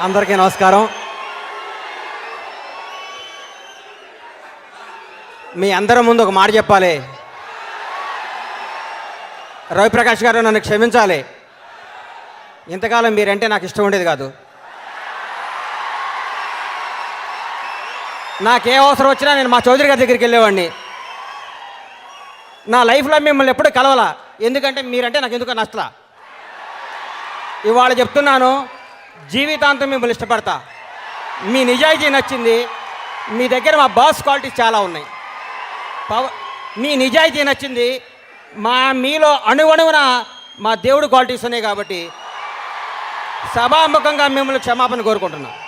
అందరికీ నమస్కారం. మీ అందరి ముందు ఒక మాట చెప్పాలి. రవిప్రకాష్ గారు నన్ను క్షమించాలి. ఇంతకాలం మీరంటే నాకు ఇష్టం ఉండేది కాదు. నాకే అవసరం వచ్చినా నేను మా చౌదరి గారి దగ్గరికి వెళ్ళేవాడిని. నా లైఫ్లో మిమ్మల్ని ఎప్పుడు కలవాలా? ఎందుకంటే మీరంటే నాకు ఎందుకు నష్టలా ఇవాళ చెప్తున్నాను జీవితాంతం మిమ్మల్ని ఇష్టపడతా. మీ నిజాయితీ నచ్చింది మీ దగ్గర మా బాస్ క్వాలిటీస్ చాలా ఉన్నాయి. పవ మీ నిజాయితీ నచ్చింది మా మీలో అణువణువున మా దేవుడు క్వాలిటీస్ ఉన్నాయి కాబట్టి సభాముఖంగా మిమ్మల్ని క్షమాపణ కోరుకుంటున్నాను